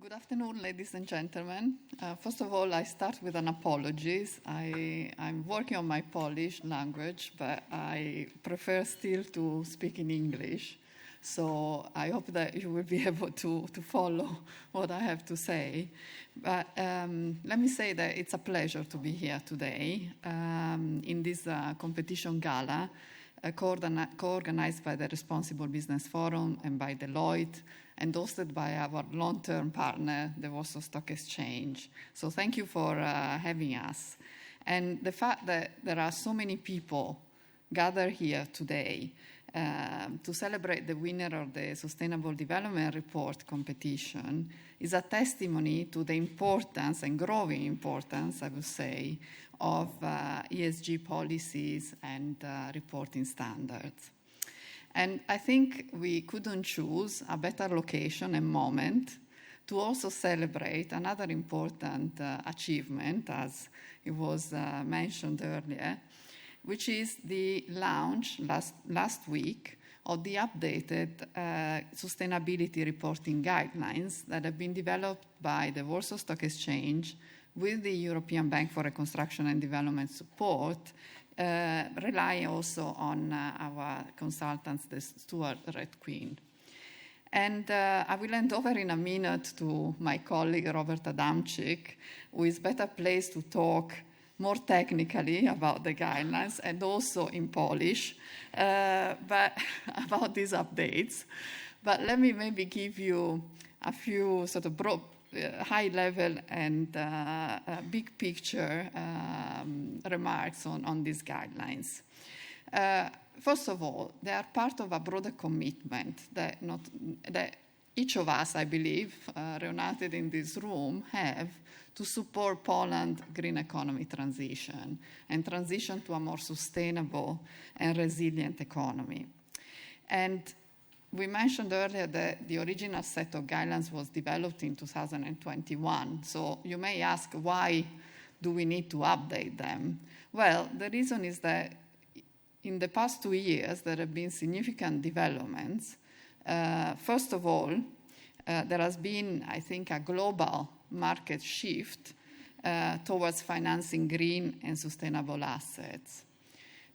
Good afternoon, ladies and gentlemen. Uh, first of all, I start with an apology. I, I'm working on my Polish language, but I prefer still to speak in English. So I hope that you will be able to, to follow what I have to say. But um, let me say that it's a pleasure to be here today um, in this uh, competition gala uh, co-organized by the Responsible Business Forum and by Deloitte and hosted by our long-term partner, the Warsaw Stock Exchange. So thank you for uh, having us. And the fact that there are so many people gathered here today uh, to celebrate the winner of the Sustainable Development Report competition is a testimony to the importance and growing importance, I would say, of uh, ESG policies and uh, reporting standards. And I think we couldn't choose a better location and moment to also celebrate another important uh, achievement, as it was uh, mentioned earlier, which is the launch last, last week of the updated uh, sustainability reporting guidelines that have been developed by the Warsaw Stock Exchange with the European Bank for Reconstruction and Development support rely also on uh, our consultants, the Stuart Red Queen. And uh, I will hand over in a minute to my colleague Robert Adamczyk, who is better placed to talk more technically about the guidelines and also in Polish, uh, but about these updates. But let me maybe give you a few sort of broad uh, high level and uh, uh, big picture um, remarks on, on these guidelines. first of all, they are part of a broader commitment that, not, that each of us, I believe, uh, reunited in this room, have to support Poland's green economy transition and transition to a more sustainable and resilient economy. And we mentioned earlier that the original set of guidelines was developed in 2021. So you may ask, why do we need to update them? Well, the reason is that in the past two years, there have been significant developments. Uh, first of all, uh, there has been, I think, a global market shift uh, towards financing green and sustainable assets.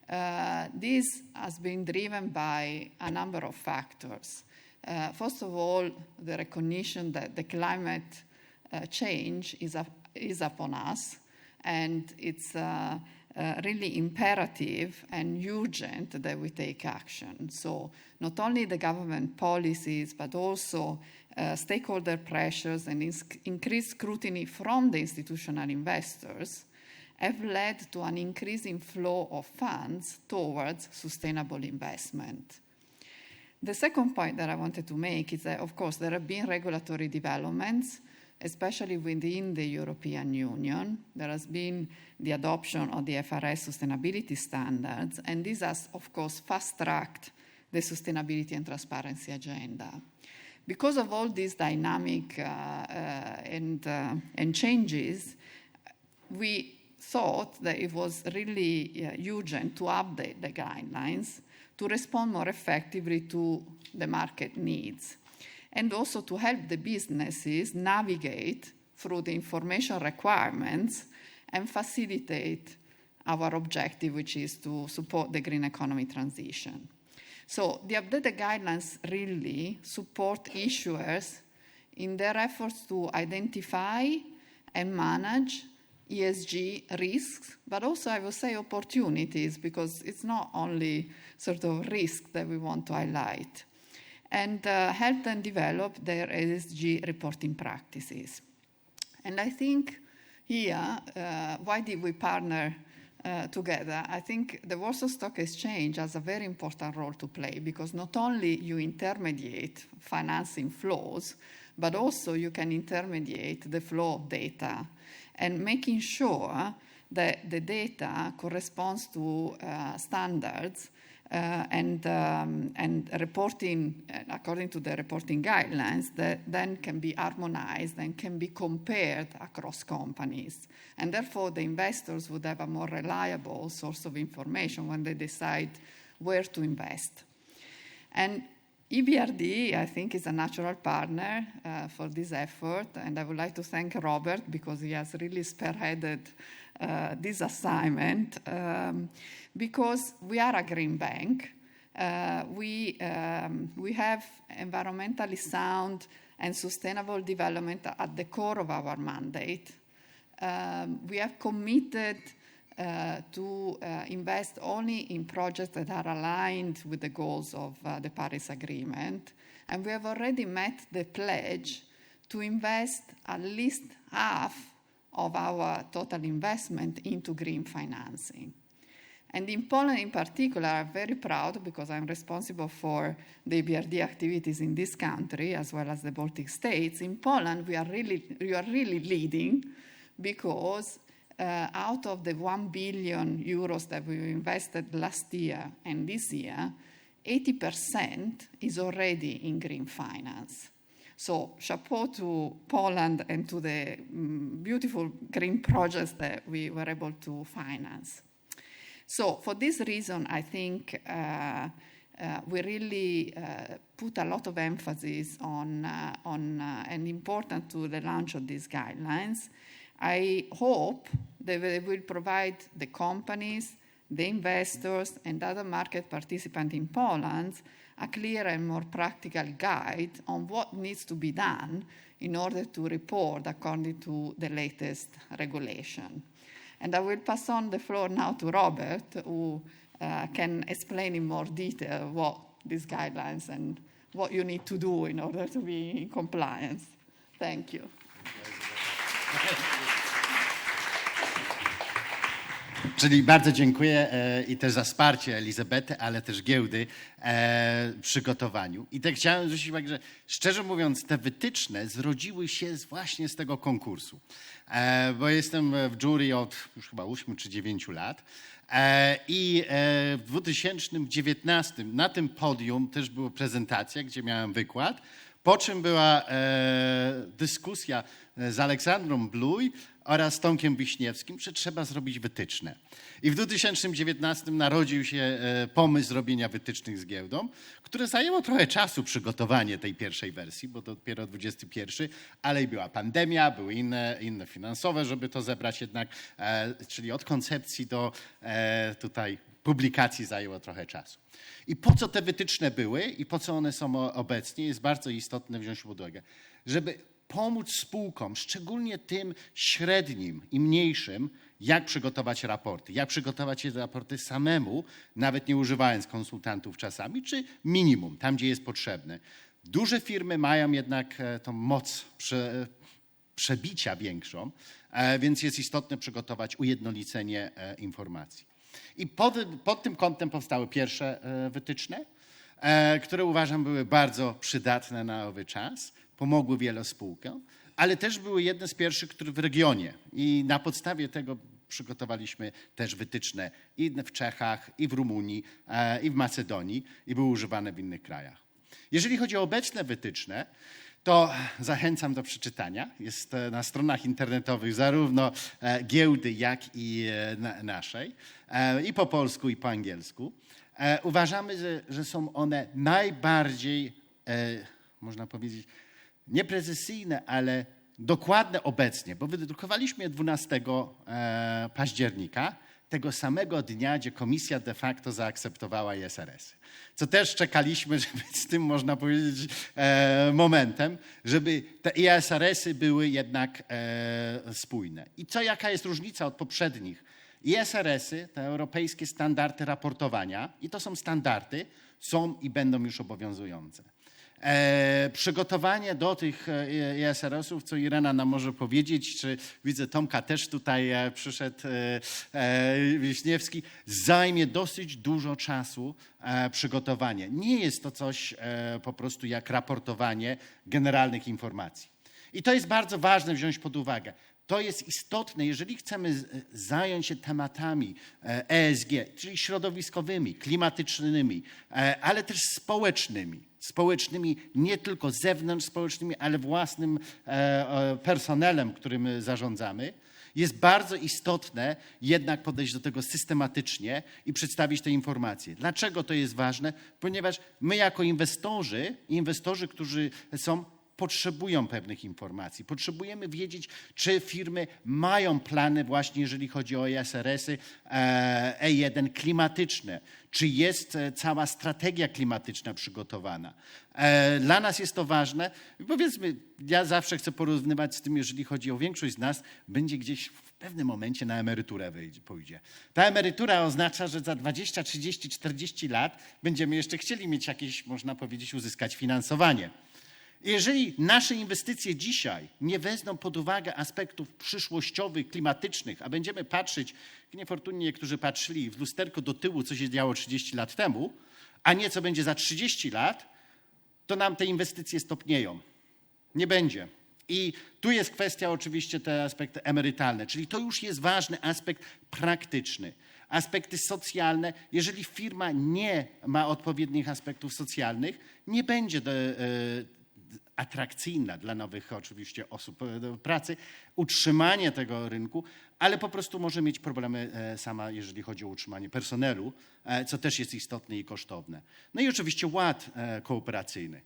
Uh, this has been driven by a number of factors. Uh, first of all, the recognition that the climate uh, change is, up, is upon us, and it's uh, uh, really imperative and urgent that we take action. So, not only the government policies, but also uh, stakeholder pressures and increased scrutiny from the institutional investors have led to an increasing flow of funds towards sustainable investment. The second point that I wanted to make is that, of course, there have been regulatory developments, especially within the European Union. There has been the adoption of the FRS sustainability standards, and this has, of course, fast tracked the sustainability and transparency agenda. Because of all these dynamic uh, uh, and, uh, and changes, we thought that it was really uh, urgent to update the guidelines to respond more effectively to the market needs and also to help the businesses navigate through the information requirements and facilitate our objective, which is to support the green economy transition. So the updated guidelines really support issuers in their efforts to identify and manage ESG risks, but also I will say opportunities because it's not only sort of risk that we want to highlight, and uh, help them develop their ESG reporting practices. And I think here, uh, why did we partner uh, together? I think the Warsaw Stock Exchange has a very important role to play because not only you intermediate financing flows, but also you can intermediate the flow of data and making sure that the data corresponds to uh, standards uh, and, um, and reporting uh, according to the reporting guidelines that then can be harmonized and can be compared across companies. And therefore, the investors would have a more reliable source of information when they decide where to invest. And EBRD, I think, is a natural partner uh, for this effort, and I would like to thank Robert because he has really spearheaded uh, this assignment um, because we are a green bank. Uh, we, um, we have environmentally sound and sustainable development at the core of our mandate. Um, we have committed to uh, invest only in projects that are aligned with the goals of uh, the Paris Agreement. And we have already met the pledge to invest at least half of our total investment into green financing. And in Poland, in particular, I'm very proud because I'm responsible for the BRD activities in this country as well as the Baltic states. In Poland, we are really, we are really leading because uh, out of the 1 billion euros that we invested last year and this year, 80% is already in green finance. So, chapeau to Poland and to the mm, beautiful green projects that we were able to finance. So, for this reason, I think uh, uh, we really uh, put a lot of emphasis on, uh, on uh, and important to the launch of these guidelines. I hope that they will provide the companies, the investors, and other market participants in Poland a clear and more practical guide on what needs to be done in order to report according to the latest regulation. And I will pass on the floor now to Robert, who uh, can explain in more detail what these guidelines and what you need to do in order to be in compliance. Thank you. Czyli bardzo dziękuję e, i też za wsparcie Elizabety, ale też giełdy e, w przygotowaniu. I tak chciałem zwrócić uwagę, że szczerze mówiąc, te wytyczne zrodziły się właśnie z tego konkursu. E, bo jestem w jury od już chyba 8 czy 9 lat. I w 2019 na tym podium też była prezentacja, gdzie miałem wykład. Po czym była e, dyskusja z Aleksandrą Bluj oraz Tomkiem Wiśniewskim, że trzeba zrobić wytyczne. I w 2019 narodził się e, pomysł zrobienia wytycznych z giełdą, które zajęło trochę czasu przygotowanie tej pierwszej wersji, bo to dopiero 21, ale i była pandemia, były inne, inne finansowe, żeby to zebrać jednak, e, czyli od koncepcji do e, tutaj publikacji zajęło trochę czasu. I po co te wytyczne były i po co one są obecnie, jest bardzo istotne wziąć pod uwagę. Żeby pomóc spółkom, szczególnie tym średnim i mniejszym, jak przygotować raporty. Jak przygotować te raporty samemu, nawet nie używając konsultantów czasami, czy minimum, tam gdzie jest potrzebne. Duże firmy mają jednak e, tą moc prze, przebicia większą, e, więc jest istotne przygotować ujednolicenie e, informacji. I pod, pod tym kątem powstały pierwsze wytyczne, które uważam były bardzo przydatne na owy czas pomogły spółkom, ale też były jedne z pierwszych, które w regionie. I na podstawie tego przygotowaliśmy też wytyczne i w Czechach, i w Rumunii, e, i w Macedonii, i były używane w innych krajach. Jeżeli chodzi o obecne wytyczne, to zachęcam do przeczytania. Jest e, na stronach internetowych zarówno e, giełdy, jak i naszej, i po polsku, i po angielsku. Uważamy, że są one najbardziej, można powiedzieć, nieprecyzyjne, ale dokładne obecnie, bo wydrukowaliśmy je 12 e, października, tego samego dnia, gdzie komisja de facto zaakceptowała ISRS. Co też czekaliśmy, żeby z tym, można powiedzieć, e, momentem, żeby te ISRS-y były jednak e, spójne. I co, jaka jest różnica od poprzednich? ISRS-y, te europejskie standardy raportowania, i to są standardy, są i będą już obowiązujące. E, przygotowanie do tych ESRS-ów, co Irena nam może powiedzieć, czy widzę Tomka też tutaj e, przyszedł, e, e, Wiśniewski, zajmie dosyć dużo czasu e, przygotowanie. Nie jest to coś e, po prostu jak raportowanie generalnych informacji. I to jest bardzo ważne wziąć pod uwagę. To jest istotne, jeżeli chcemy zająć się tematami ESG, czyli środowiskowymi, klimatycznymi, ale też społecznymi społecznymi, nie tylko zewnątrz społecznymi, ale własnym e, e, personelem, którym zarządzamy, jest bardzo istotne jednak podejść do tego systematycznie i przedstawić te informacje. Dlaczego to jest ważne? Ponieważ my jako inwestorzy, inwestorzy, którzy są potrzebują pewnych informacji. Potrzebujemy wiedzieć, czy firmy mają plany właśnie, jeżeli chodzi o ESRS-y e, E1 klimatyczne, czy jest e, cała strategia klimatyczna przygotowana. E, Dla nas jest to ważne. Powiedzmy, ja zawsze chcę porównywać z tym, jeżeli chodzi o większość z nas, będzie gdzieś w pewnym momencie na emeryturę wyjdzie, pójdzie. Ta emerytura oznacza, że za 20, 30, 40 lat będziemy jeszcze chcieli mieć jakieś, można powiedzieć, uzyskać finansowanie. Jeżeli nasze inwestycje dzisiaj nie wezmą pod uwagę aspektów przyszłościowych, klimatycznych, a będziemy patrzeć, niefortunnie niektórzy patrzyli w lusterko do tyłu, co się działo 30 lat temu, a nie co będzie za 30 lat, to nam te inwestycje stopnieją. Nie będzie. I tu jest kwestia oczywiście te aspekty emerytalne, czyli to już jest ważny aspekt praktyczny. Aspekty socjalne, jeżeli firma nie ma odpowiednich aspektów socjalnych, nie będzie do, e, atrakcyjna dla nowych oczywiście osób e, pracy, utrzymanie tego rynku, ale po prostu może mieć problemy e, sama, jeżeli chodzi o utrzymanie personelu, e, co też jest istotne i kosztowne. No i oczywiście ład kooperacyjny.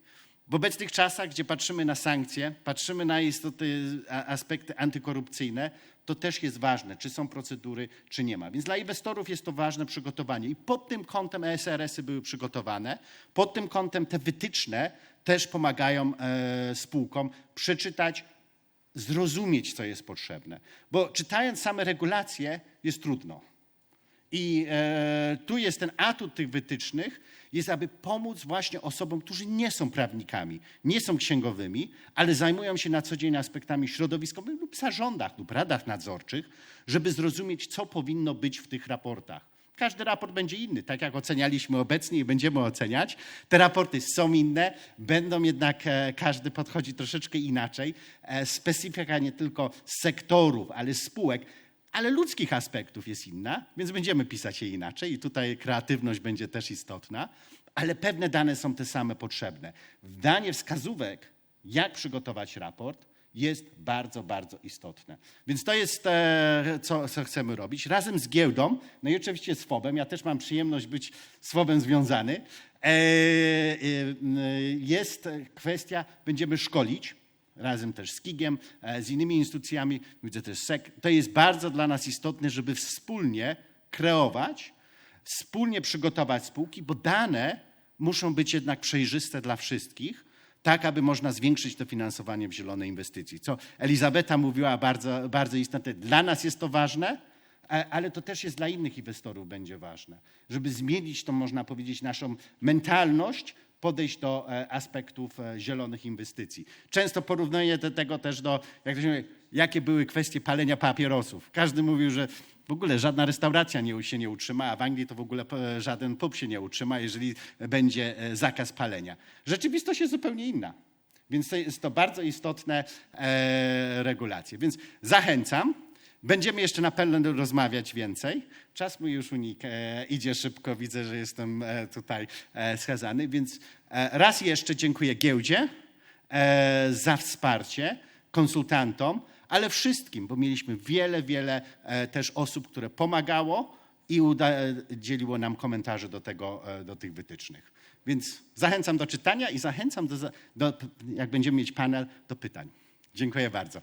W obecnych czasach, gdzie patrzymy na sankcje, patrzymy na istoty, aspekty antykorupcyjne, to też jest ważne, czy są procedury, czy nie ma. Więc dla inwestorów jest to ważne przygotowanie. I pod tym kątem ESRS-y były przygotowane, pod tym kątem te wytyczne też pomagają e, spółkom przeczytać, zrozumieć, co jest potrzebne. Bo czytając same regulacje jest trudno. I e, tu jest ten atut tych wytycznych, jest aby pomóc właśnie osobom, którzy nie są prawnikami, nie są księgowymi, ale zajmują się na co dzień aspektami środowiskowymi lub zarządach lub radach nadzorczych, żeby zrozumieć, co powinno być w tych raportach. Każdy raport będzie inny, tak jak ocenialiśmy obecnie i będziemy oceniać. Te raporty są inne, będą jednak, e, każdy podchodzi troszeczkę inaczej. E, Specyfika nie tylko sektorów, ale spółek ale ludzkich aspektów jest inna, więc będziemy pisać je inaczej i tutaj kreatywność będzie też istotna, ale pewne dane są te same potrzebne. Danie wskazówek, jak przygotować raport, jest bardzo, bardzo istotne. Więc to jest, e, co, co chcemy robić. Razem z giełdą, no i oczywiście z FOB-em, ja też mam przyjemność być z związany, e, e, jest kwestia, będziemy szkolić, razem też z KIG-iem, e, z innymi instytucjami, widzę też SEC. To jest bardzo dla nas istotne, żeby wspólnie kreować, wspólnie przygotować spółki, bo dane muszą być jednak przejrzyste dla wszystkich, tak aby można zwiększyć to finansowanie w zielone inwestycji. Co Elizabeta mówiła bardzo, bardzo istotne. Dla nas jest to ważne, ale to też jest dla innych inwestorów będzie ważne, żeby zmienić to, można powiedzieć, naszą mentalność, podejść do e, aspektów e, zielonych inwestycji. Często porównuję do tego też do, jak to się mówi, jakie były kwestie palenia papierosów. Każdy mówił, że w ogóle żadna restauracja nie, się nie utrzyma, a w Anglii to w ogóle e, żaden pub się nie utrzyma, jeżeli będzie e, zakaz palenia. Rzeczywistość jest zupełnie inna. Więc jest to bardzo istotne e, regulacje. Więc zachęcam. Będziemy jeszcze na pewno rozmawiać więcej. Czas mój już unik, e, idzie szybko, widzę, że jestem e, tutaj e. Więc e, raz jeszcze dziękuję giełdzie e, za wsparcie, konsultantom, ale wszystkim, bo mieliśmy wiele, wiele e, też osób, które pomagało i uda, dzieliło nam komentarze do, tego, e, do tych wytycznych. Więc zachęcam do czytania i zachęcam, do, do, jak będziemy mieć panel, do pytań. Dziękuję bardzo.